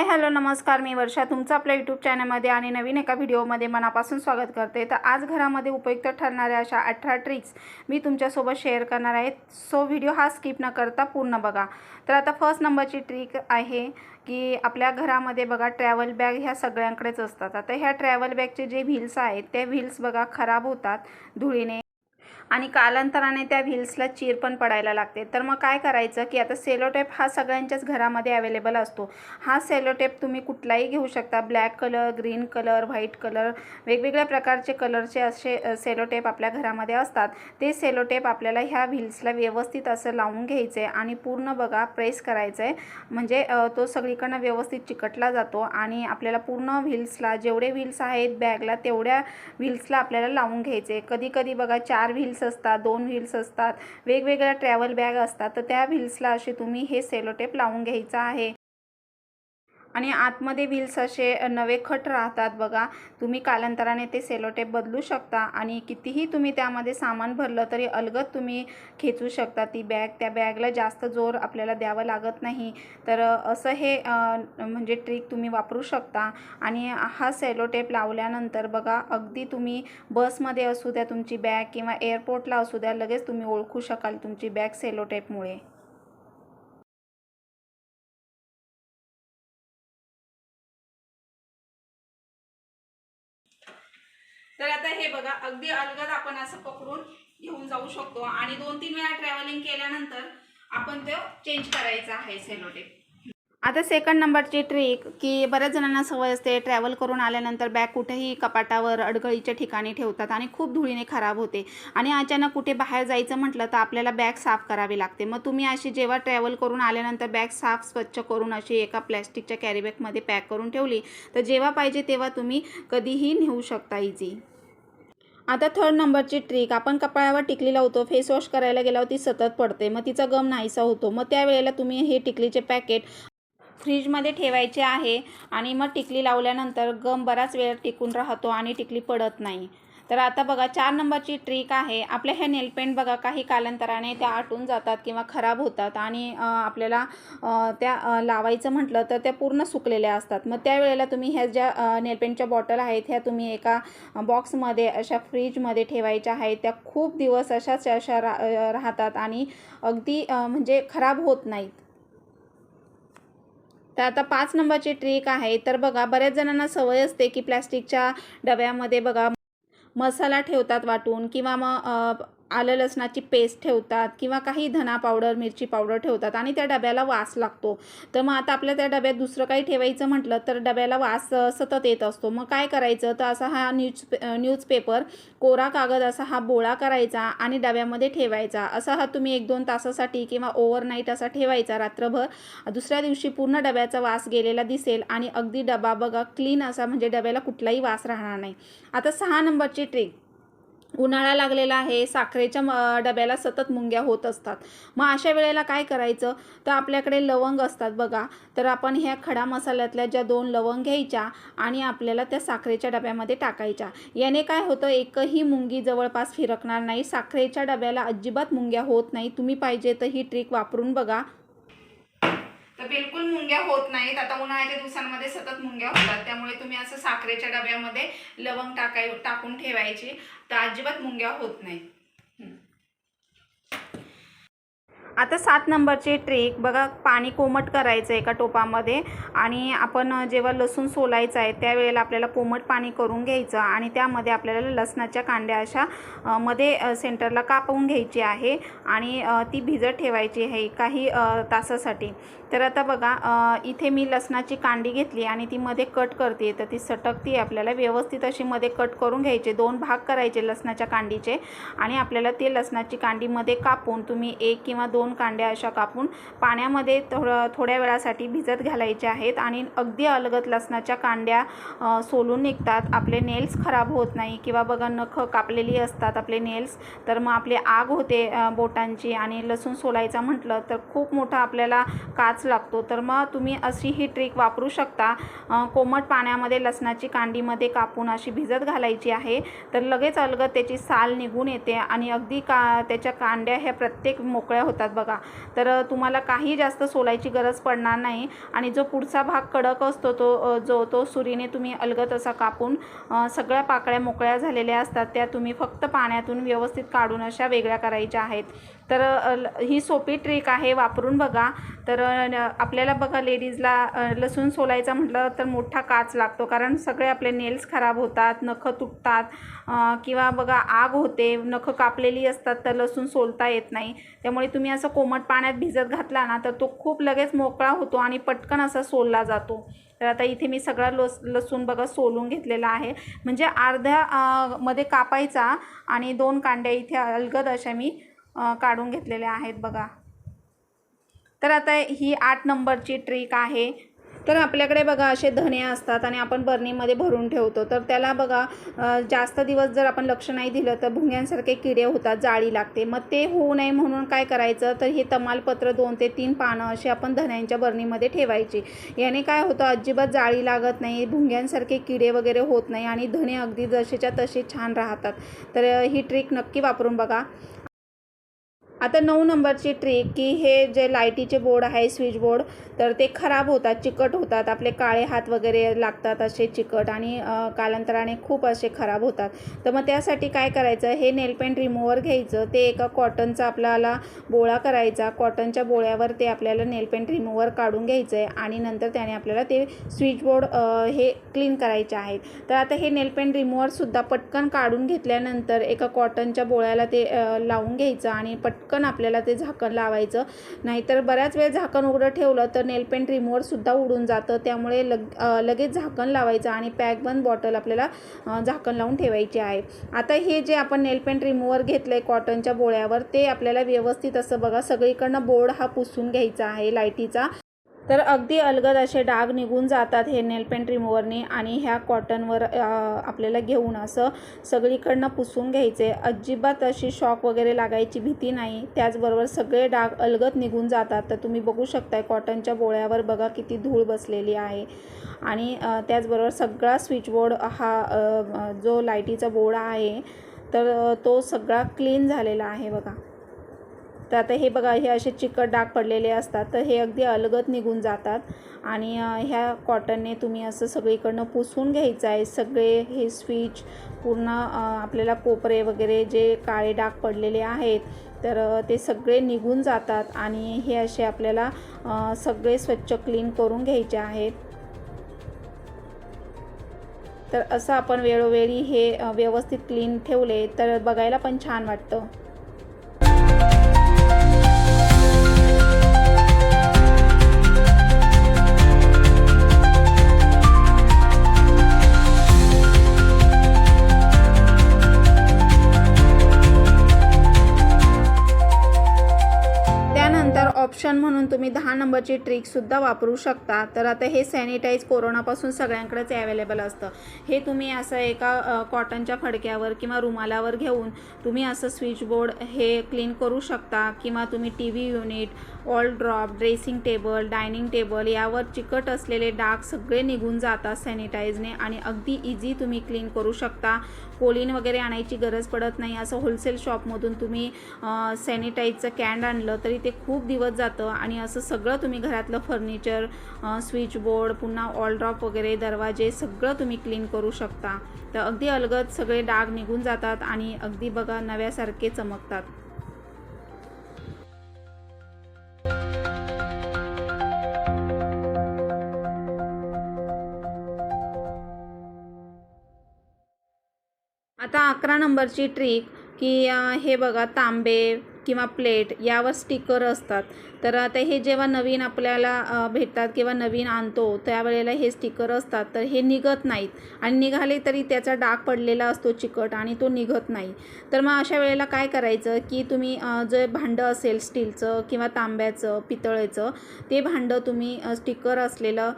Hi hello नमस्कार. मी वर्षा तुमचं आपल्या यूट्यूब चॅनलमध्ये आणि नवीन एका व्हिडिओमध्ये मनापासून स्वागत करते. तर आज घरामध्ये उपयुक्त ठरणाऱ्या अशा अठरा ट्रिक्स मी तुमच्यासोबत शेअर करणार आहे. सो व्हिडिओ हा स्किप न करता पूर्ण बघा. तर आता फर्स्ट नंबरची ट्रिक आहे की आपल्या घरामध्ये बघा ट्रॅव्हल बॅग ह्या सगळ्यांकडेच असतात. आता ह्या ट्रॅव्हल बॅगचे जे व्हील्स आहेत त्या व्हील्स बघा खराब होतात धुळीने. आणि कालांतराने त्या व्हील्सला चीर पण पडायला लागते. तर मग काय करायचं की आता सेलोटेप हा सगळ्यांच्याच घरामध्ये अवेलेबल असतो. हा सेलोटेप तुम्ही कुठलाही घेऊ शकता. Black colour green colour white colour वेगवेगळ्या प्रकारचे कलरचे असे सेलोटेप आपल्या घरामध्ये असतात. ते सेलोटेप आपल्याला ह्या व्हील्सला व्यवस्थित असं लावून घ्यायचं आहे आणि पूर्ण बघा प्रेस करायचं आहे म्हणजे तो सगळीकडनं व्यवस्थित चिकटला जातो आणि आपल्याला पूर्ण व्हील्सला जेवढे व्हील्स आहेत बॅगला तेवढ्या व्हील्सला आपल्याला लावून घ्यायचे कधी कधी बघा चार व्हील्स असतात दोन व्हील्स असतात वेगवेगळ्या ट्रॅव्हल बॅग असतात तर त्या व्हील्सला असे तुम्ही हे सेलोटेप लावून घ्यायचं आहे. आणि आतमध्ये व्हील्स असे नवे खट राहतात बघा. तुम्ही कालांतराने ते सेलोटेप बदलू शकता आणि कितीही तुम्ही त्यामध्ये सामान भरलं तरी अलगत तुम्ही खेचू शकता. ती बॅग त्या बॅगला जास्त जोर आपल्याला द्यावं लागत नाही. तर असं हे म्हणजे ट्रिक तुम्ही वापरू शकता. आणि हा सेलोटेप लावल्यानंतर बघा अगदी तुम्ही बसमध्ये असू द्या तुमची बॅग किंवा एअरपोर्टला असू द्या लगेच तुम्ही ओळखू शकाल तुमची बॅग सेलोटेपमुळे तर आता हे बघा अगदी अलगद आपण असं पकडून घेऊन जाऊ शकतो. आणि दोन तीन वेळा ट्रॅव्हलिंग केल्यानंतर आपण तो चेंज करायचं आहे सेलोटेप आता सेकंड नंबरची ट्रिक की बऱ्याच जणांना सवय असते ट्रॅव्हल करून आल्यानंतर बॅग कुठेही कपाटावर अडगळीच्या ठिकाणी ठेवतात आणि खूप धुळीने खराब होते. आणि अचानक कुठे बाहेर जायचं म्हटलं तर आपल्याला बॅग साफ करावी लागते. मग तुम्ही अशी जेव्हा ट्रॅव्हल करून आल्यानंतर बॅग साफ स्वच्छ करून अशी एका प्लॅस्टिकच्या कॅरीबॅगमध्ये पॅक करून ठेवली तर जेव्हा पाहिजे तेव्हा तुम्ही कधीही नेऊ शकता इझी आता थर्ड नंबरची ट्रिक आपण कपाळावर टिकली लावतो फेस वॉश करायला गेल्यावर ती सतत पडते मग तिचा गम नाहीसा होतो मग त्यावेळेला तुम्ही हे टिकलीचे पॅकेट फ्रीजमध्ये ठेवायचे आहे आणि मग टिकली लावल्यानंतर गम बराच वेळ टिकून राहतो आणि टिकली पडत नाही. तर आता बघा चार नंबरची ट्रिक आहे. आपल्या ह्या नेलपेंट बघा काही कालांतराने त्या आटून जातात किंवा खराब होतात आणि आपल्याला त्या लावायचं म्हटलं तर त्या पूर्ण सुकलेल्या असतात. मग त्यावेळेला तुम्ही ह्या ज्या नेलपेंटच्या बॉटल आहेत ह्या तुम्ही एका बॉक्समध्ये अशा फ्रीजमध्ये ठेवायच्या आहेत. त्या खूप दिवस अशाच अशा रा राहतात आणि अगदी म्हणजे खराब होत नाहीत. तर आता पाच नंबरची ट्रिक आहे. तर बघा बऱ्याच जणांना सवय असते की प्लॅस्टिकच्या डब्यामध्ये बघा मसाला ठेवतात वाटून किंवा मग आलं लसणाची पेस्ट ठेवतात किंवा काही धना पावडर मिरची पावडर ठेवतात आणि त्या डब्याला वास लागतो. तर मग आता आपल्या त्या डब्यात दुसरं काही ठेवायचं म्हटलं तर डब्याला वास सतत येत असतो. मग काय करायचं? तर असा हा न्यूज न्यूजपेपर कोरा कागद असा हा बोळा करायचा आणि डब्यामध्ये ठेवायचा. असा हा तुम्ही एक दोन तासासाठी किंवा ओव्हरनाईट असा ठेवायचा रात्रभर. दुसऱ्या दिवशी पूर्ण डब्याचा वास गेलेला दिसेल आणि अगदी डबा बघा क्लीन असा म्हणजे डब्याला कुठलाही वास राहणार नाही. आता सहा नंबरची ट्रिक उन्हाळा लागलेला आहे साखरेच्या म डब्याला सतत मुंग्या होत असतात. मग अशा वेळेला काय करायचं? तर आपल्याकडे लवंग असतात बघा. तर आपण ह्या खडा मसाल्यातल्या ज्या दोन लवंग घ्यायच्या आणि आपल्याला त्या साखरेच्या डब्यामध्ये टाकायच्या. याने काय होतं? एकही मुंगी जवळपास फिरकणार नाही. साखरेच्या डब्याला अजिबात मुंग्या होत नाही. तुम्ही पाहिजे तर ही ट्रिक वापरून बघा. तर बिलकुल मुंग्या होत नाहीत. आता उन्हाळ्याच्या दिवसांमध्ये सतत मुंग्या होतात. त्यामुळे तुम्ही असं साखरेच्या डब्यामध्ये लवंग टाकाय टाकून ठेवायची. तर अजिबात मुंग्या होत नाही आता सात नंबरची ट्रिक बघा पाणी कोमट करायचं एका टोपामध्ये आणि आपण जेव्हा लसूण सोलायचं आहे त्यावेळेला आपल्याला कोमट पाणी करून घ्यायचं आणि त्यामध्ये आपल्याला लसणाच्या कांड्या अशा मध्ये सेंटरला कापवून घ्यायची आहे आणि ती भिजत ठेवायची आहे काही तासासाठी. तर आता बघा इथे मी लसणाची कांडी घेतली आणि ती मध्ये कट करते. तर ती सटकती आपल्याला व्यवस्थित अशी मध्ये कट करून घ्यायचे. दोन भाग करायचे लसणाच्या कांडीचे आणि आपल्याला ते लसणाची कांडीमध्ये कापून तुम्ही एक किंवा दोन कांड्या अशा कापून पाण्यामध्ये थोडं थोड्या वेळासाठी भिजत घालायचे आहेत आणि अगदी अलगत लसणाच्या कांड्या सोलून निघतात. आपले नेल्स खराब होत नाही किंवा बघा नख कापलेली असतात आपले नेल्स तर मग आपली आग होते बोटांची आणि लसूण सोलायचा म्हटलं तर खूप मोठा आपल्याला काच लागतो. तर मग तुम्ही अशी ही ट्रिक वापरू शकता. कोमट पाण्यामध्ये लसणाची कांडीमध्ये कापून अशी भिजत घालायची आहे तर लगेच अलगत त्याची साल निघून येते आणि अगदी का त्याच्या कांड्या ह्या प्रत्येक मोकळ्या होतात. बघा. तर तुम्हाला काही जास्त सोलायची गरज पडणार नाही आणि जो पुढचा भाग कडक असतो तो जो तो सुरीने तुम्ही अलगत असा कापून सगळ्या पाकळ्या मोकळ्या झालेल्या असतात त्या तुम्ही फक्त पाण्यातून व्यवस्थित काढून अशा वेगळ्या करायच्या आहेत. तर ही सोपी ट्रिक आहे वापरून बघा. तर आपल्याला बघा लेडीजला लसूण सोलायचा म्हटलं तर मोठा काच लागतो कारण सगळे आपले नेल्स खराब होतात नखं तुटतात किंवा बघा आग होते नखं कापलेली असतात तर लसूण सोलता येत नाही. त्यामुळे तुम्ही असं कोमट पाण्यात भिजत घातला ना तर तो खूप लगेच मोकळा होतो आणि पटकन असा सोलला जातो. तर आता इथे मी सगळा लस लसूण बघा सोलून घेतलेला आहे. म्हणजे अर्ध्या मध्ये कापायचा आणि दोन कांड्या इथे अलगद अशा मी काढून घेतलेल्या आहेत बघा. तर आता ही आठ नंबरची ट्रिक आहे. तर आपल्याकडे बघा असे धने असतात आणि आपण बर्नीमध्ये भरून ठेवतो. तर त्याला बघा जास्त दिवस जर आपण लक्ष नाही दिलं तर भुंग्यांसारखे किडे होतात जाळी लागते. मग ते होऊ नये म्हणून काय करायचं? तर हे तमालपत्र दोन ते तीन पानं असे आपण धन्यांच्या बर्नीमध्ये ठेवायची. याने काय होतं? अजिबात जाळी लागत नाही भुंग्यांसारखे किडे वगैरे होत नाही आणि धने अगदी जसेच्या तसे छान राहतात. तर ही ट्रिक नक्की वापरून बघा. आता नऊ नंबरची ट्रिक की हे जे लाईटीचे बोर्ड आहे स्विच बोर्ड तर ते खराब होतात चिकट होतात. आपले काळे हात वगैरे लागतात असे चिकट आणि कालांतराने खूप असे खराब होतात. तर मग त्यासाठी काय करायचं? हे नेलपेंट रिमूव्हर घ्यायचं. ते एका कॉटनचा आपल्याला बोळा करायचा. कॉटनच्या बोळ्यावर ते आपल्याला नेलपेंट रिमूव्हर काढून घ्यायचं आहे आणि नंतर त्याने आपल्याला ते स्विच बोर्ड हे क्लीन करायचे आहेत. तर आता हे नेलपेंट रिमूव्हरसुद्धा पटकन काढून घेतल्यानंतर एका कॉटनच्या बोळ्याला ते लावून घ्यायचं आणि पट पटकन आपल्याला ते झाकण लावायचं. नाहीतर बऱ्याच वेळ झाकण उघडं ठेवलं तर नेल रिमोवरसुद्धा उडून जातं. त्यामुळे लग लगेच झाकण लावायचं आणि पॅकबंद बॉटल आपल्याला झाकण लावून ठेवायची आहे. आता हे जे आपण नेल पेंट रिमूव्हर घेतलं आहे कॉटनच्या बोळ्यावर ते आपल्याला व्यवस्थित असं बघा सगळीकडनं बोर्ड हा पुसून घ्यायचा आहे लाईटीचा. तर अगदी अलगद असे डाग निघून जातात हे नेलपेंट रिमूवरने आणि ह्या कॉटनवर आपल्याला घेऊन असं सगळीकडनं पुसून घ्यायचे. अजिबात अशी शॉक वगैरे लागायची भीती नाही. त्याचबरोबर सगळे डाग अलगद निघून जातात. तर तुम्ही बघू शकताय कॉटनच्या बोळ्यावर बघा किती धूळ बसलेली आहे. आणि त्याचबरोबर सगळा स्विचबोर्ड हा जो लाईटीचा बोर्ड आहे तर तो सगळा क्लीन झालेला आहे बघा. तर आता हे बघा हे असे चिकट डाग पडलेले असतात तर हे अगदी अलगत निघून जातात. आणि ह्या कॉटनने तुम्ही असं सगळीकडनं पुसून घ्यायचं आहे. सगळे हे स्विच पूर्ण आपल्याला कोपरे वगैरे जे काळे डाग पडलेले आहेत तर ते सगळे निघून जातात. आणि हे असे आपल्याला सगळे स्वच्छ क्लीन करून घ्यायचे आहेत. तर असं आपण वेळोवेळी हे व्यवस्थित क्लीन ठेवले तर बघायला पण छान वाटतं. म्हणून तुम्ही दहा नंबरची ट्रिकसुद्धा वापरू शकता. तर आता हे सॅनिटाईज कोरोनापासून सगळ्यांकडेच अवेलेबल असतं. हे तुम्ही असं एका कॉटनच्या फडक्यावर किंवा रुमालावर घेऊन तुम्ही असं स्विच बोर्ड हे क्लीन करू शकता किंवा तुम्ही T V unit all drop dressing table dining table यावर चिकट असलेले डाग सगळे निघून जातात सॅनिटाईजने आणि अगदी इझी तुम्ही क्लीन करू शकता. कोलिन वगैरे आणायची गरज पडत नाही. असं होलसेल शॉपमधून तुम्ही सॅनिटाईजचं कॅन आणलं तरी ते खूप दिवस जातं आणि असं सगळं तुम्ही घरातलं फर्निचर स्विच बोर्ड पुन्हा ऑल ड्रॉप वगैरे दरवाजे सगळं तुम्ही क्लीन करू शकता. तर अगदी अलगद सगळे डाग निघून जातात आणि अगदी बघा नव्यासारखे चमकतात. आता अकरा नंबरची ट्रिक की हे बघा तांबे किंवा प्लेट यावर स्टिकर असतात. तर आता हे जेव्हा नवीन आपल्याला भेटतात किंवा नवीन आणतो त्यावेळेला हे स्टिकर असतात. तर हे निघत नाहीत. आणि निघाले तरी त्याचा डाग पडलेला असतो चिकट आणि तो निघत नाही. तर मग अशा वेळेला काय करायचं की तुम्ही जे भांडं असेल स्टीलचं किंवा तांब्याचं पितळेचं ते भांडं तुम्ही स्टिकर असलेलं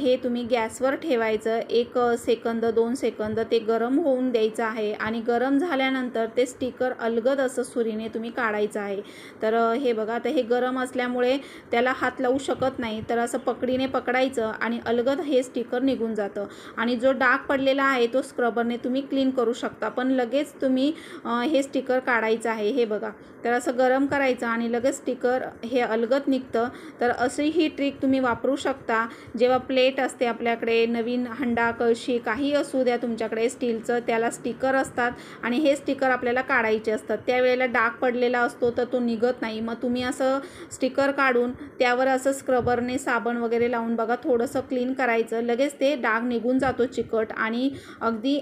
हे तुम्ही गॅसवर ठेवायचं. एक सेकंद दोन सेकंद ते गरम होऊन द्यायचं आहे. आणि गरम झाल्यानंतर ते स्टिकर अलगद असं सुरीने तुम्ही काढायचं. काढायचं आहे. तर हे बघा आता हे गरम असल्यामुळे त्याला हात लावू शकत नाही. तर असं पकडीने पकडायचं आणि अलगद हे स्टिकर निघून जातं. आणि जो डाग पडलेला आहे तो स्क्रबरने तुम्ही क्लीन करू शकता. पण लगेच तुम्ही हे स्टिकर काढायचं आहे. हे बघा तर असं गरम करायचं आणि लगेच स्टिकर हे अलगद निघतं. तर अशी ही ट्रिक तुम्ही वापरू शकता. जेव्हा प्लेट असते आपल्याकडे नवीन हंडा कळशी काही असू द्या तुमच्याकडे स्टीलचं त्याला स्टिकर असतात आणि हे स्टिकर आपल्याला काढायचे असतात. त्यावेळेला डाग पडलेला असतो तर तो निघत नाही. मग तुम्ही असं स्टिकर काढून त्यावर असं स्क्रबरने साबण वगैरे लावून बघा थोडंसं क्लीन करायचं. लगेच ते डाग निघून जातो चिकट आणि अगदी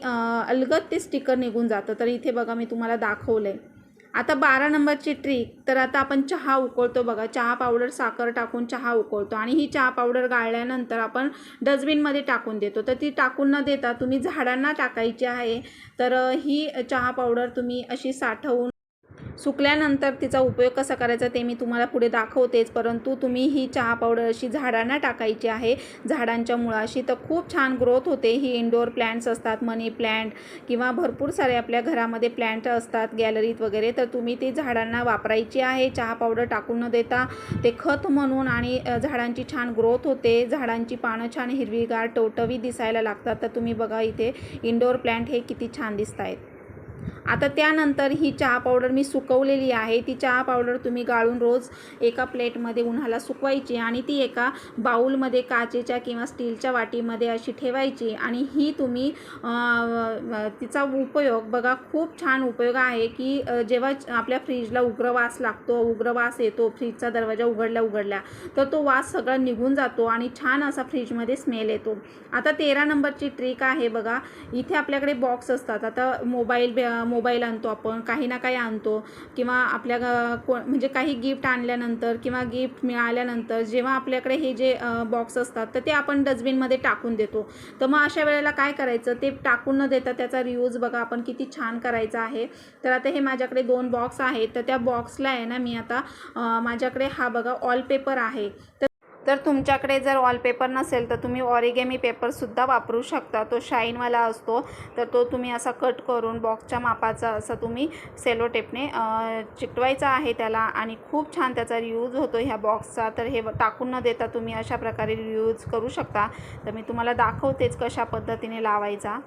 अलगत ते स्टिकर निघून जातं. तर इथे बघा मी तुम्हाला दाखवलं आहे आता बारा नंबरची ट्रिक तर आता आपण चहा उकळतो बघा. चहा पावडर साखर टाकून चहा उकळतो आणि ही चहा पावडर गाळल्यानंतर आपण डस्टबिनमध्ये टाकून देतो. तर ती टाकून न देता तुम्ही झाडांना टाकायची आहे. तर ही चहा पावडर तुम्ही अशी साठवून सुकल्यानंतर तिचा उपयोग कसा करायचा ते मी तुम्हाला पुढे दाखवतेच परंतु तुम्ही ही चहा पावडर अशी झाडांना टाकायची आहे. झाडांच्या मुळाशी तर खूप छान ग्रोथ होते. ही इंडोर प्लॅन्ट्स असतात मनी प्लॅन्ट किंवा भरपूर सारे आपल्या घरामध्ये प्लॅन्ट असतात गॅलरीत वगैरे तर तुम्ही ती झाडांना वापरायची आहे. चहा पावडर टाकून न देता ते खत म्हणून आणि झाडांची छान ग्रोथ होते. झाडांची पानं छान हिरवीगार टवटवी दिसायला लागतात. तर तुम्ही बघा इथे इंडोर प्लॅन्ट हे किती छान दिसत आहेत आता त्यानंतर ही चहा पावडर मी सुकवलेली आहे. ती चहा पावडर तुम्ही गाळून रोज एका प्लेटमध्ये उन्हाला सुकवायची आणि ती एका बाऊलमध्ये काचेच्या किंवा स्टीलच्या वाटीमध्ये अशी ठेवायची आणि ही तुम्ही तिचा उपयोग बघा खूप छान उपयोग आहे की जेव्हा आपल्या फ्रीजला उग्रवास लागतो उग्रवास येतो फ्रीजचा दरवाजा उघडल्या उघडल्या तर तो वास सगळा निघून जातो आणि छान असा फ्रीजमध्ये स्मेल येतो. आता तेरा नंबरची ट्रिक आहे बघा इथे आपल्याकडे बॉक्स असतात. आता मोबाईल मोबाईल आणतो आपण काही ना काही आणतो. किंवा आपल्या ग- को म्हणजे काही गिफ्ट आणल्यानंतर किंवा गिफ्ट मिळाल्यानंतर जेव्हा आपल्याकडे हे जे बॉक्स असतात तर ते आपण डस्टबिनमध्ये टाकून देतो. तर मग अशा वेळेला काय करायचं ते टाकून न देता त्याचा रियूज बघा आपण किती छान करायचा आहे. तर आता हे माझ्याकडे दोन बॉक्स आहेत तर त्या बॉक्सला आहे ना मी आता माझ्याकडे हा बघा ऑल पेपर आहे. तर तर तुमच्याकडे जर वॉलपेपर नसेल तर तुम्ही ऑरिगेमी पेपरसुद्धा वापरू शकता. तो शाईनवाला असतो तर तो तुम्ही असा कट करून बॉक्सच्या मापाचा असं तुम्ही सेलो टेपने चिकटवायचा आहे त्याला आणि खूप छान त्याचा रियूज होतो ह्या बॉक्सचा तर हे टाकून न देता तुम्ही अशा प्रकारे रियूज करू शकता. तर मी तुम्हाला दाखवतेच कशा पद्धतीने लावायचा.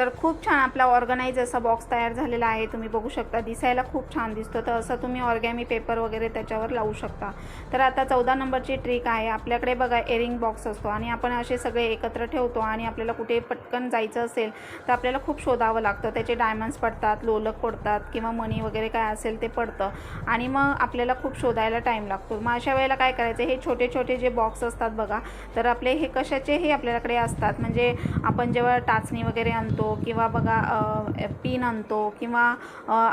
तर खूप छान आपला ऑर्गनाईज असा बॉक्स तयार झालेला आहे. तुम्ही बघू शकता दिसायला खूप छान दिसतो. तर असं तुम्ही ऑर्गॅमी पेपर वगैरे त्याच्यावर लावू शकता. तर आता चौदा नंबरची ट्रिक आहे. आपल्याकडे बघा एरिंग बॉक्स असतो आणि आपण असे सगळे एकत्र ठेवतो आणि आपल्याला कुठे पटकन जायचं असेल तर आपल्याला खूप शोधावं लागतं. त्याचे डायमंड्स पडतात लोलक पडतात किंवा मनी वगैरे काय असेल ते पडतं. आणि मग आपल्याला खूप शोधायला टाईम लागतो. मग अशा वेळेला काय करायचं? हे छोटे छोटे जे बॉक्स असतात बघा तर आपले हे कशाचे हे आपल्याकडे असतात. म्हणजे आपण जेव्हा टाचणी वगैरे आणतो किंवा बघा पिन आणतो किंवा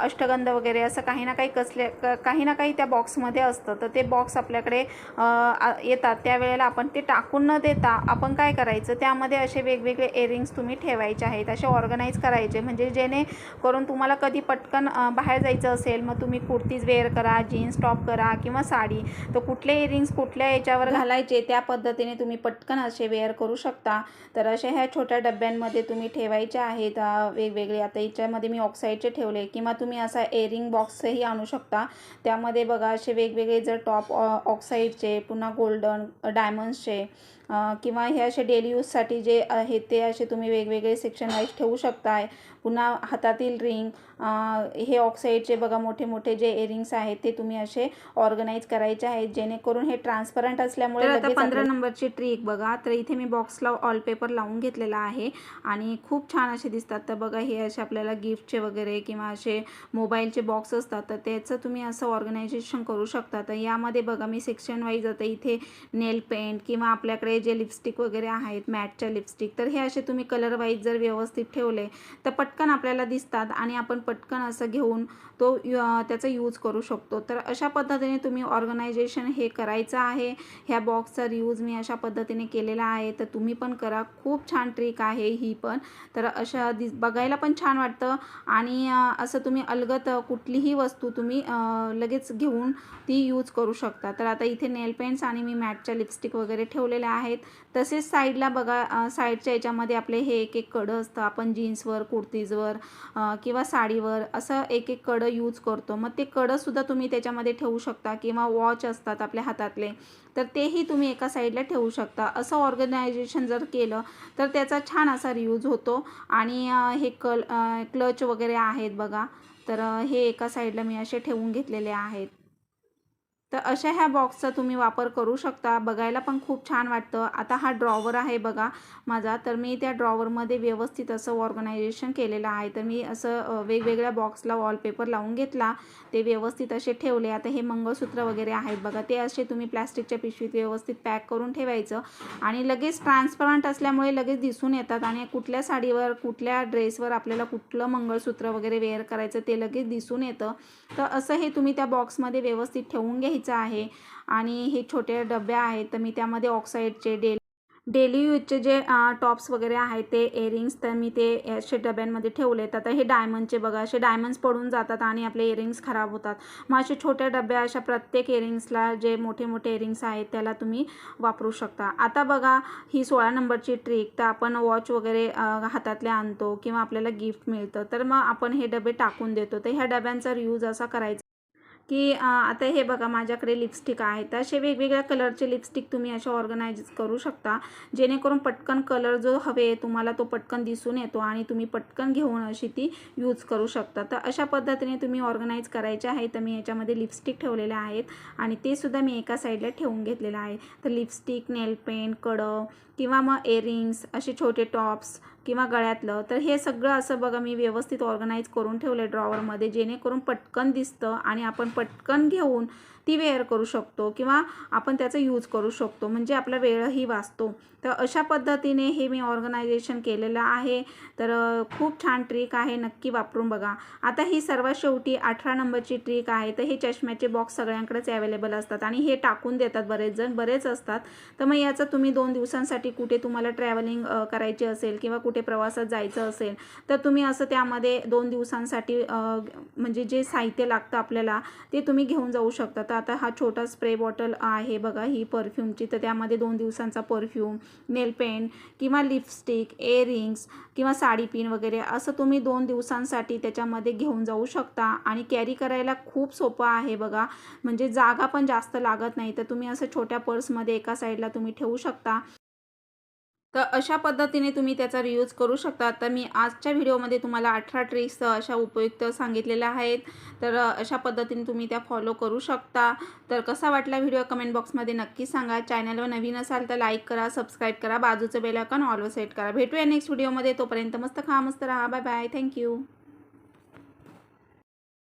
अष्टगंध वगैरे असं काही ना काही कसले क- काही ना काही त्या बॉक्समध्ये असतं. तर ते बॉक्स आपल्याकडे येतात. त्यावेळेला आपण ते टाकून न देता आपण काय करायचं? त्यामध्ये असे वेगवेगळे एअरिंग्स तुम्ही ठेवायचे आहेत. असे ऑर्गनाईज करायचे. म्हणजे जेणेकरून तुम्हाला कधी पटकन बाहेर जायचं असेल मग तुम्ही कुर्तीज वेअर करा जीन्स टॉप करा किंवा साडी. तर कुठले इयरिंग्स कुठल्या याच्यावर घालायचे त्या पद्धतीने तुम्ही पटकन असे वेअर करू शकता. तर अशा ह्या छोट्या डब्यांमध्ये तुम्ही ठेवायचे आहेत वेगवेगळे. आता याच्यामध्ये मी ऑक्साईडचे ठेवले किंवा तुम्ही असा एअरिंग बॉक्सही आणू शकता. त्यामध्ये बघा असे वेगवेगळे जर टॉप ऑक्साईडचे पुन्हा गोल्डन डायमंड्सचे किंवा हे असे डेली यूजसाठी जे आहेत ते असे तुम्ही वेगवेगळे सेक्शन वाईज ठेवू शकताय. पुन्हा हातातील रिंग हे ऑक्साईडचे बघा मोठे मोठे जे एअरिंग्स आहेत ते तुम्ही असे ऑर्गनाईज करायचे आहेत. जेणेकरून हे ट्रान्सपरंट असल्यामुळे आता पंधरा नंबरची ट्रिक बघा. तर इथे मी बॉक्सला ऑलपेपर लावून घेतलेला आहे आणि खूप छान असे दिसतात. तर बघा हे असे आपल्याला गिफ्टचे वगैरे किंवा असे मोबाईलचे बॉक्स असतात. तर त्याचं तुम्ही असं ऑर्गनायझेशन करू शकता. तर यामध्ये बघा मी सेक्शन वाईज आता इथे नेल पेंट किंवा आपल्याकडे जे लिपस्टिक वगैरे आहेत मॅटच्या लिपस्टिक तर हे असे तुम्ही कलर वाईज जर व्यवस्थित ठेवले तर पटकन आपल्याला दिसतात आणि आपण पटकन असं घेऊन तो त्याचा यूज करू शकतो. तर अशा पद्धतीने तुम्ही ऑर्गनायझेशन हे करायचं आहे. ह्या बॉक्सचा यूज मी अशा पद्धतीने केलेला आहे. तर तुम्ही पण करा. खूप छान ट्रिक आहे ही पण. तर अशा दिस बघायला पण छान वाटतं. आणि असं तुम्ही अलगत कुठलीही वस्तू तुम्ही लगेच घेऊन ती यूज करू शकता. तर आता इथे नेल पेंट्स आणि मी मॅटच्या लिपस्टिक वगैरे ठेवलेल्या आहेत. तसेच साईडला बघा साईडच्या याच्यामध्ये आपले हे एक एक कडं असतं. आपण जीन्सवर कुर्तीजवर किंवा साडीवर असं एक एक कडं यूज करतो. मग ते कडंसुद्धा तुम्ही त्याच्यामध्ये ठेवू शकता किंवा वॉच असतात आपल्या हातातले. तर तेही तुम्ही एका साईडला ठेवू शकता. असं ऑर्गनायझेशन जर केलं तर त्याचा छान असा रियूज होतो. आणि हे कल क्लच वगैरे आहेत बघा. तर हे एका साईडला मी असे ठेवून घेतलेले आहेत. तर अशा ह्या बॉक्सचा तुम्ही वापर करू शकता. बघायला पण खूप छान वाटतं. आता हा ड्रॉवर आहे बघा माझा. तर मी त्या ड्रॉवरमध्ये व्यवस्थित असं ऑर्गनायझेशन केलेलं आहे. तर मी असं वेगवेगळ्या बॉक्सला वॉलपेपर लावून घेतला. ते व्यवस्थित असे ठेवले. आता हे मंगळसूत्र वगैरे आहेत बघा. ते असे तुम्ही प्लॅस्टिकच्या पिशवीत व्यवस्थित पॅक करून ठेवायचं. आणि लगेच ट्रान्सपरंट असल्यामुळे लगेच दिसून येतात. आणि कुठल्या साडीवर कुठल्या ड्रेसवर आपल्याला कुठलं मंगळसूत्र वगैरे वेअर करायचं ते लगेच दिसून येतं. तर असं हे तुम्ही त्या बॉक्समध्ये व्यवस्थित ठेवून घ्यायचं आहे. आणि हे छोटे डबे आहेत तर मी त्यामध्ये ऑक्साईडचे डेल डेली यूजचे जे टॉप्स वगैरे आहेत ते इयरिंग्स तर मी ते असे डब्यांमध्ये ठेवलेत. आता हे डायमंडचे बघा असे डायमंड्स पडून जातात आणि आपले इयरिंग्स खराब होतात. मग असे छोट्या डब्या अशा प्रत्येक इयरिंग्सला जे मोठे मोठे इयरिंग्स आहेत त्याला तुम्ही वापरू शकता. आता बघा ही सोळा नंबरची ट्रिक तर आपण वॉच वगैरे हातातले आणतो किंवा आपल्याला गिफ्ट मिळतं. तर मग आपण हे डबे टाकून देतो. तर ह्या डब्यांचा रियूज असा करायचा की आता हे बघा माझ्याकडे लिपस्टिक आहे तर असे वेगवेगळ्या कलरचे लिपस्टिक तुम्ही असे ऑर्गनाईज करू शकता. जेणेकरून पटकन कलर जो हवे तुम्हाला तो पटकन दिसून येतो आणि तुम्ही पटकन घेऊन अशी ती यूज करू शकता. तर अशा पद्धतीने तुम्ही ऑर्गनाईज करायचे आहे. तर मी याच्यामध्ये लिपस्टिक ठेवलेल्या आहेत आणि ते सुद्धा मी एका साईडला ठेवून घेतलेलं आहे. तर लिपस्टिक नेल पेंट कडं किंवा मग एअरिंग्स असे छोटे टॉप्स किंवा गळ्यातलं तर हे सगळं असं बघा मी व्यवस्थित ऑर्गनाईज करून ठेवलं आहे ड्रॉवरमध्ये जेणेकरून पटकन दिसतं आणि आपण पटकन घेऊन ती वेअर करू शकतो किंवा आपण त्याचा यूज करू शकतो म्हणजे आपला वेळही वाचतो. तर अशा पद्धतीने हे मी ऑर्गनायझेशन केलेलं आहे. तर खूप छान ट्रिक आहे नक्की वापरून बघा. आता ही सर्वात शेवटी अठरा नंबरची ट्रिक आहे. तर हे चष्म्याचे बॉक्स सगळ्यांकडेच अवेलेबल असतात आणि हे टाकून देतात बरेच जण बरेच असतात. तर मग याचं तुम्ही दोन दिवसांसाठी कुठे तुम्हाला ट्रॅव्हलिंग करायची असेल किंवा कुठे प्रवासात जायचं असेल तर तुम्ही असं त्यामध्ये दोन दिवसांसाठी म्हणजे जे साहित्य लागतं आपल्याला ते तुम्ही घेऊन जाऊ शकता. तर आता हा छोटा स्प्रे बॉटल आहे. बघा ही परफ्यूमची तर त्यामध्ये दोन दिवसांचा परफ्यूम नेल पेंट किंवा लिपस्टिक एअरिंग्स किंवा साडी पिन वगैरे असं तुम्ही दोन दिवसांसाठी त्याच्यामध्ये घेऊन जाऊ शकता. आणि कॅरी करायला खूप सोपं आहे बघा. म्हणजे जागा पण जास्त लागत नाही. तर तुम्ही असं छोट्या पर्समध्ये एका साईडला तुम्ही ठेवू शकता. तर अशा पद्धतीने तुम्ही त्याचा रियूज करू शकता. तर मी आजच्या व्हिडिओमध्ये तुम्हाला अठरा ट्रिक्स अशा उपयुक्त सांगितलेल्या आहेत. तर अशा पद्धतीने तुम्ही त्या फॉलो करू शकता. तर कसा वाटला व्हिडिओ कमेंट बॉक्समध्ये नक्की सांगा. चॅनलवर नवीन असाल तर लाईक करा सबस्क्राईब करा. बाजूचं बेल ऑलवर सेट करा. भेटूया नेक्स्ट व्हिडिओमध्ये तोपर्यंत मस्त खा मस्त राहा. Bye bye thank you